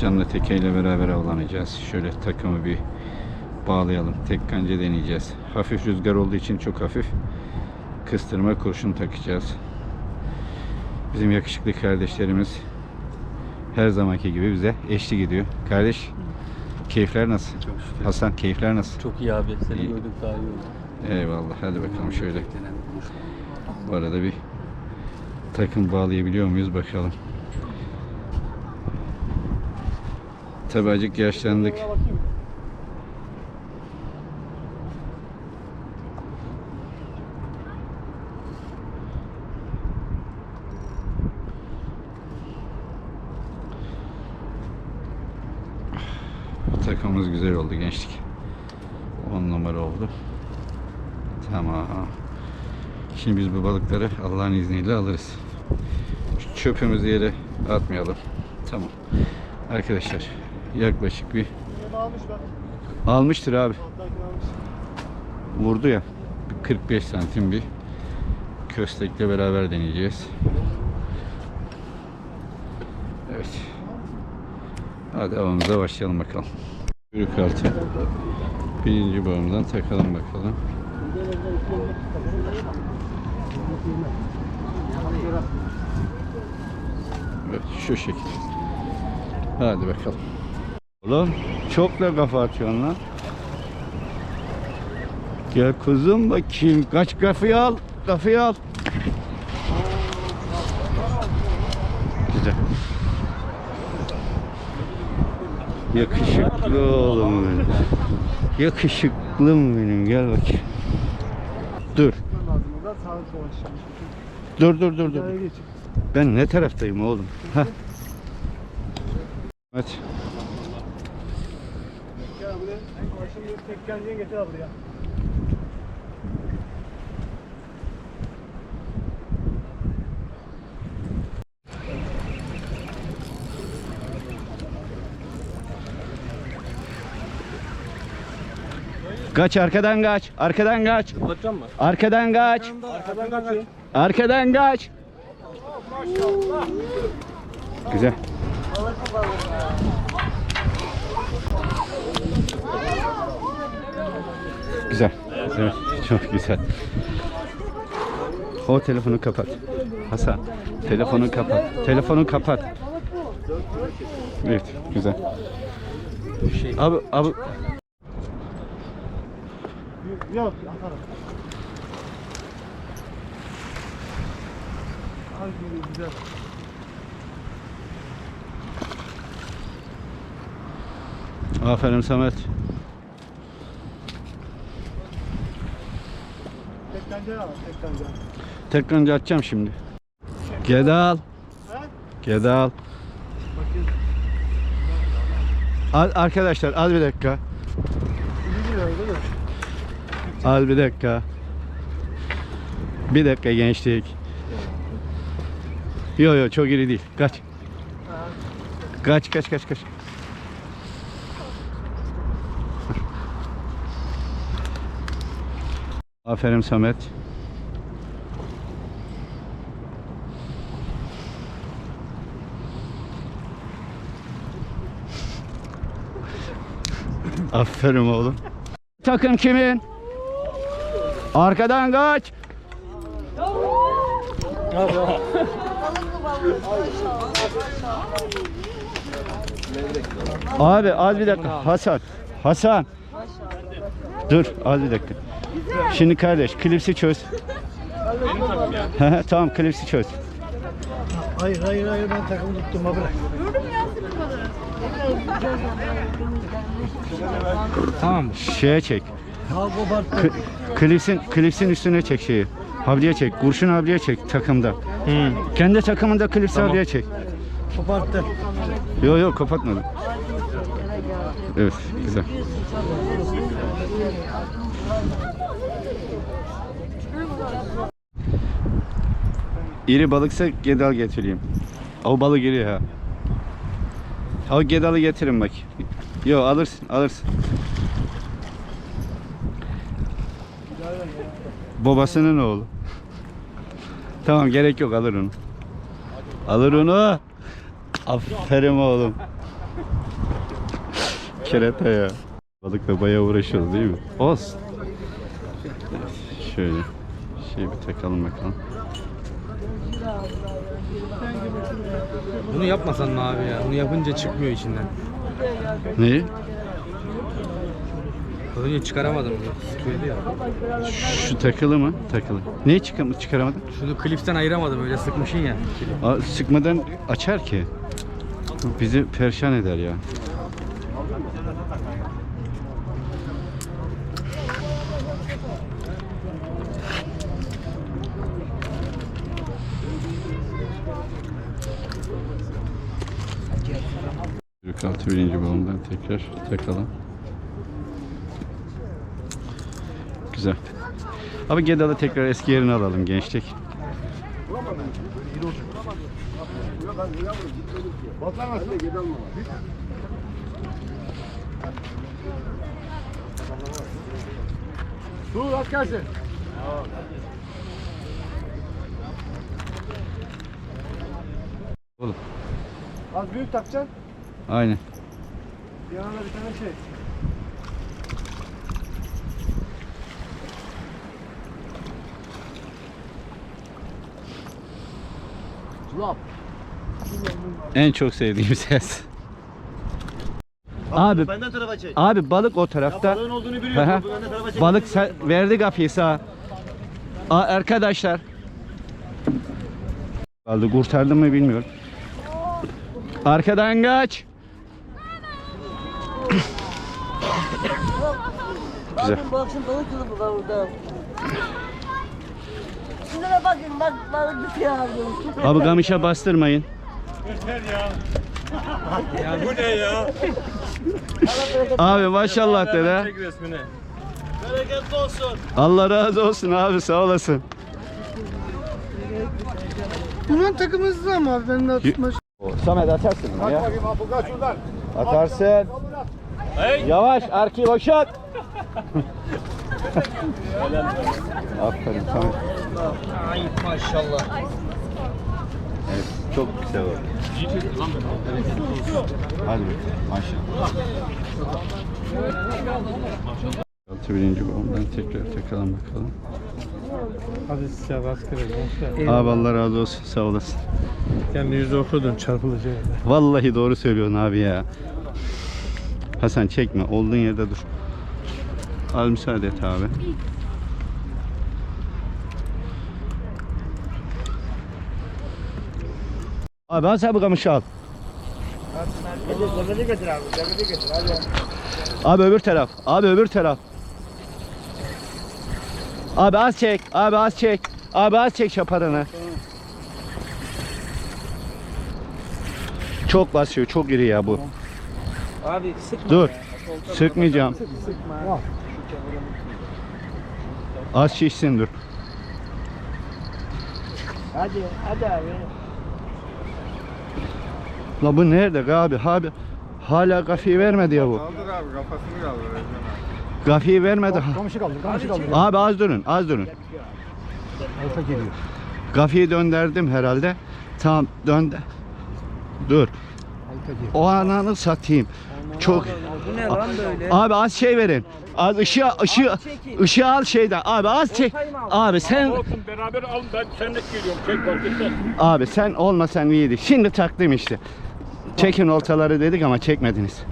Canlı tekeyle beraber avlanacağız. Şöyle takımı bir bağlayalım. Tek kanca deneyeceğiz. Hafif rüzgar olduğu için çok hafif kıstırma kurşun takacağız. Bizim yakışıklı kardeşlerimiz her zamanki gibi bize eşlik ediyor. Kardeş keyifler nasıl? Çok şükür. Hasan keyifler nasıl? Çok iyi abi. Seni İyi. gördük daha iyi oldu. Eyvallah. Hadi bakalım şöyle. Bu arada bir takım bağlayabiliyor muyuz bakalım. Tabi acık yaşlandık. Takımımız güzel oldu gençlik. 10 numara oldu. Tamam. Şimdi biz bu balıkları Allah'ın izniyle alırız. Şu çöpümüzü yere atmayalım. Tamam. Arkadaşlar yaklaşık bir almıştır abi. Vurdu ya. Bir 45 santim bir köstekle beraber deneyeceğiz. Evet. Hadi avımıza başlayalım bakalım. Yürük altı. Birinci bağımdan takalım bakalım. Evet şu şekilde. Hadi bakalım. Oğlum çok da kafa atıyorsun lan. Gel kuzum bakayım. Kaç kafayı al. Kafayı al. Güzel. Yakışıklı oğlum benim. Yakışıklım benim. Gel bakayım. Dur. Dur dur dur dur. Ben ne taraftayım oğlum? Heh. Evet. Kaç arkadan kaç. Arkadan kaç. Kapatacağım mı? Arkadan kaç. Arkadan kaçıyor. Arkadan kaç. Güzel. Güzel. Evet, çok güzel. O telefonu kapat. Hasan, telefonu kapat. Telefonu kapat. Evet, güzel. Abi, abi. Yok güzel. Aferin Samet. Tek pencere var tek. Tekrar açacağım şimdi. Gedal. Gedal. Al, arkadaşlar al bir dakika. Al bir dakika. Bir dakika gençlik. Yo yo çok iri değil. Kaç. Kaç kaç kaç kaç. Aferin Samet. Aferin oğlum. Takım kimin? Arkadan kaç. Abi az bir dakika. Hasan. Hasan. Dur az bir dakika. Şimdi kardeş klipsi çöz. Hı hı, tamam klipsi çöz. Hayır hayır hayır ben takımı tuttum ha bırak. Tamam. Şeye çek. Ha koparttım. K- klipsin klipsin üstüne çek şeyi. Havliye çek. Kurşun havliye çek takımda. Kendi takımında klipsi Tamam. havliye çek. Koparttım. Yok yok kapatmadım. Evet güzel. İri balıksa gedal getireyim. O balık iri ha. O gedalı getirin bak. Yok alırsın alırsın. Babasının oğlu. Tamam gerek yok alır onu. Alır onu. Aferin oğlum. kerata ya. Balıkla bayağı uğraşıyoruz değil mi? Olsun. Şöyle şey bir takalım bakalım. Bunu yapmasan mı abi ya? Bunu yapınca çıkmıyor içinden. Neyi? Az önce çıkaramadım bunu. Sıkıyordu ya. Şu takılı mı? Takılı. Neyi çıkam çıkaramadın? Şunu klipten ayıramadım öyle sıkmışın ya. Aa, sıkmadan açar ki. Bizi perişan eder ya. Türk altı birinci balondan tekrar takalım. Güzel. Abi Gedal'ı tekrar eski yerine alalım gençlik. Dur at gelsin. Oğlum. Az büyük takacaksın. Aynen. Yanına bir tane şey. Lap. En çok sevdiğim ses. Abi Benden tarafa çek. abi balık o tarafta. Balığın olduğunu biliyorum. Benden tarafa çek. Balık sen, verdi kafayı sağa. Aa, arkadaşlar. Kaldı kurtardım mı bilmiyorum. Arkadan kaç. Güzel. Bakın bak şimdi balık yılı burada burada. Şunlara bakın bak balık bir şey aldım. Abi kamışa bastırmayın. Abi maşallah dede. Bereketli olsun. Allah razı olsun abi sağ olasın. Bunun takımızda ama abi ben de tutma. Samet atarsın bunu ya. Bakayım abi kaç şuradan. Atarsın. Yavaş arkayı boşalt. Aferin Samet. Ay maşallah. Evet, çok güzel oldu. Hadi bakalım, maşallah. Altı birinci bombadan tekrar takalım bakalım. Hadi size rastgele. Abi Allah razı olsun, sağ olasın. Kendi yüzü okudun çarpılacak. Vallahi doğru söylüyorsun abi ya. Hasan çekme, olduğun yerde dur. Al müsaade et abi. Abi al sen bu kamışı al. Getir abi. Demedi getir. Hadi. Abi öbür taraf. Abi öbür taraf. Abi az çek. Abi az çek. Abi az çek şaparını. Çok basıyor. Çok iri ya bu. Abi sıkma. Dur. Sıkmayacağım. Az şişsin dur. Hadi. Hadi abi. La bu nerede abi? Abi hala kafayı vermedi ya bu. Kaldır abi kafasını kaldır. Kafayı vermedi. Kamışı kaldır. Kamışı kaldır. Abi az durun. Az durun. Alta geliyor. Kafayı döndürdüm herhalde. Tamam döndü. Dur. O ananı satayım. Çok Bu ne lan böyle? Abi az şey verin. Az ışığı ışığı ışığı al şeyden. Abi az çek. Abi sen Olsun beraber al ben senle geliyorum. Çek fark etmez. abi sen olmasan iyiydi. Şimdi taktım işte. Çekin oltaları dedik ama çekmediniz.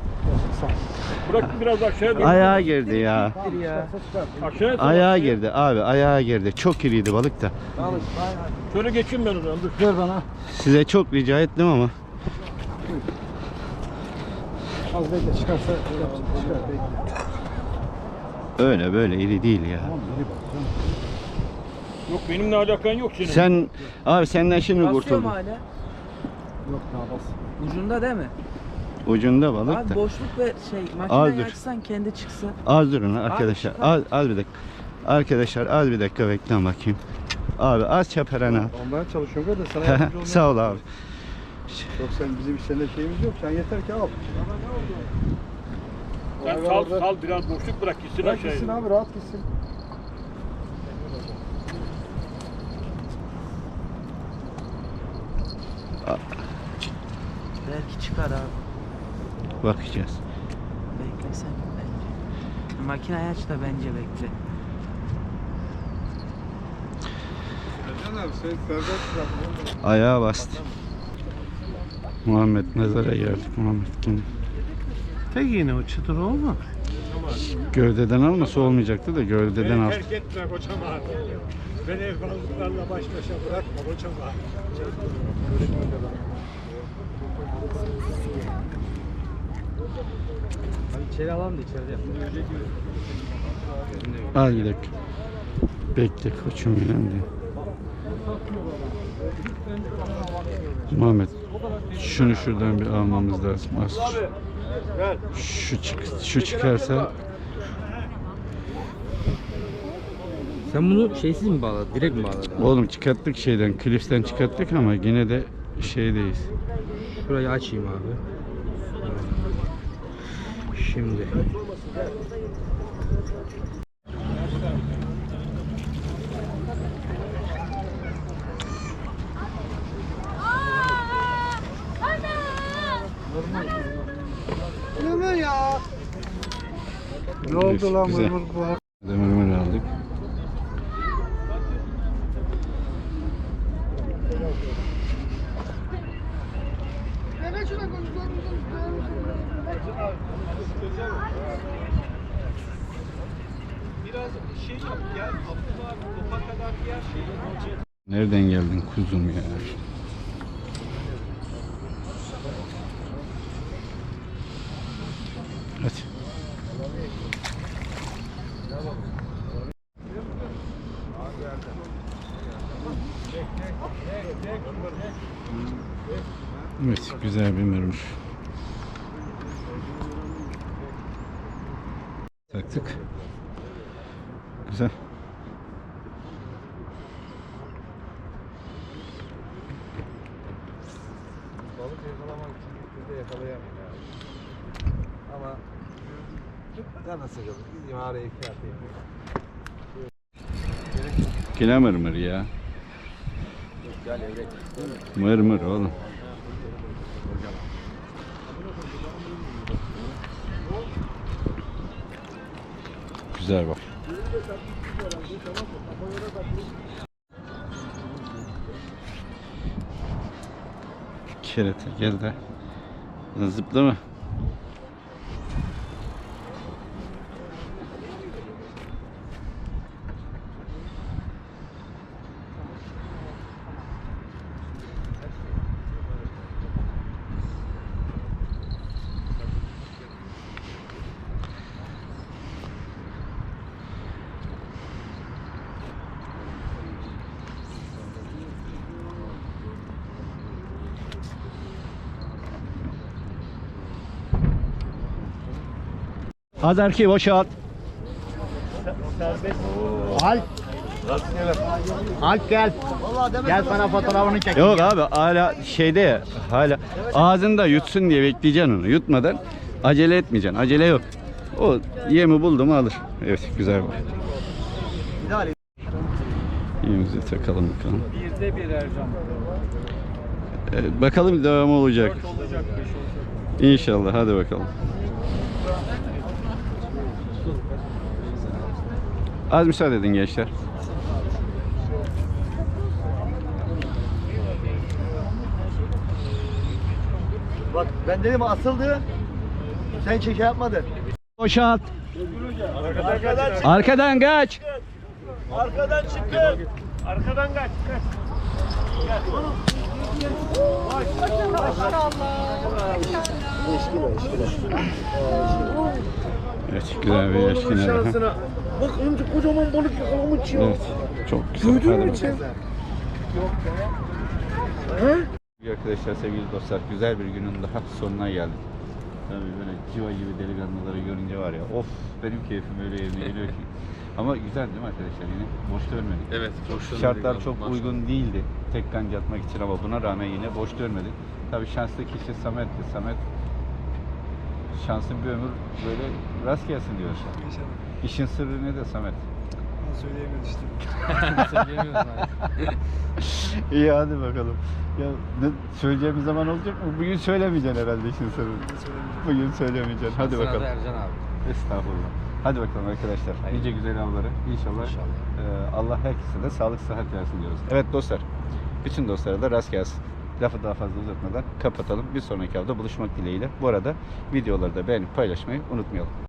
Bırak biraz aşağıya dur. Ayağa girdi ya. Aşağıya. Ayağa girdi abi ayağa girdi. Çok iriydi balık da. Şöyle geçeyim ben o zaman. Dur. Ver bana. Size çok rica ettim ama. Az bekle çıkarsa. Çıkar bekle. Öyle böyle iri değil ya. Yok benimle alakan yok senin. Sen abi senden şimdi Basıyor mu kurtuldum. hala? Yok daha bas. Ucunda değil mi? Ucunda balık Abi da. boşluk ve şey Az dur. makineyi açsan kendi çıksın. Az durun arkadaşlar. çıkar. Az, az bir dakika. Arkadaşlar az bir dakika bekleyin bakayım. Abi az çaparana. Ondan çalışıyorum da sana yardımcı olmaya. Sağ ol abi. Yok sen bizim seninle şeyimiz yok. Sen yeter ki al. Sen sal sal biraz boşluk bırak gitsin Bırak aşağıya. gitsin abi rahat gitsin. Belki çıkar abi. Bakacağız. Belki sen bence. Makineyi aç da bence bekle. Ayağa bastı. Muhammed mezara geldik Muhammed kim? Tek yine o çıtır olma. Gövdeden almasa olmayacaktı da gövdeden al. Terk etme koçam abi. Beni balıklarla baş başa bırakma koçam abi. İçeri alalım da içeride yap. Al bir dakika. Bekle koçum önemli. değil. Muhammed şunu şuradan bir almamız lazım. Az. Şu çık şu çıkarsa Sen bunu şeysiz mi bağladın? Direkt mi bağladın? oğlum çıkarttık şeyden klipsten çıkarttık ama yine de şeydeyiz. Şurayı açayım abi. Şimdi. Oldu lan Güzel. mırmır bu? Demirmen aldık. Nereden geldin kuzum ya? Hadi. Evet, güzel bir mırmır. Taktık. Güzel. Balık yakalamak için gittiğinde yakalayamıyor abi. Ama canı sıkıldı. Gideyim araya iki atayım. Yine mırmır ya. Mırmır oğlum. Güzel bak. Kerete gel de. Zıplama. Az erkeği boşalt. Alp. Alp gel. Gel sana fotoğrafını çek. Yok abi hala şeyde ya hala ağzında yutsun diye bekleyeceksin onu. Yutmadan acele etmeyeceksin. Acele yok. O yemi buldu mu alır. Evet güzel bak. Yemimizi takalım bakalım. Birde bir Ercan. Evet, bakalım beş olacak. İnşallah hadi bakalım. Az müsaade edin gençler. Bak ben dedim asıldı. Sen çeke yapmadın. Boşalt. Arkadan kaç. Arkadan kaç. Arkadan çıkın. Arkadan kaç. Evet güzel bir araba. Bak önce kocaman balık yakalamış ya. Evet çok güzel. Duydun mu sen? Arkadaşlar sevgili dostlar güzel bir günün daha sonuna geldik. Tabii böyle civa gibi delikanlıları görünce var ya of benim keyfim öyle yerine geliyor ki. Ama güzel değil mi arkadaşlar yine boş dönmedik. Evet, boş Şartlar dönmedik çok abi, maşallah. uygun değildi tek kanca atmak için ama buna rağmen yine boş dönmedik. Tabii şanslı kişi Samet'ti. Samet şansın bir ömür böyle rast gelsin diyor. İşin sırrı ne de Samet? Ama söyleyemiyoruz işte. Söyleyemiyoruz. İyi hadi bakalım. Ya ne, söyleyeceğimiz zaman olacak mı? Bugün söylemeyeceksin herhalde işin sonu. Bugün söylemeyeceksin. Hadi Sırada bakalım. Ercan abi. Estağfurullah. Hadi bakalım arkadaşlar. Hayırlı. Nice güzel avları. İnşallah. İnşallah. e, Allah herkese de sağlık sıhhat versin diyoruz. Evet dostlar. Bütün dostlara da rast gelsin. Lafı daha fazla uzatmadan kapatalım. Bir sonraki hafta buluşmak dileğiyle. Bu arada videoları da beğenip paylaşmayı unutmayalım.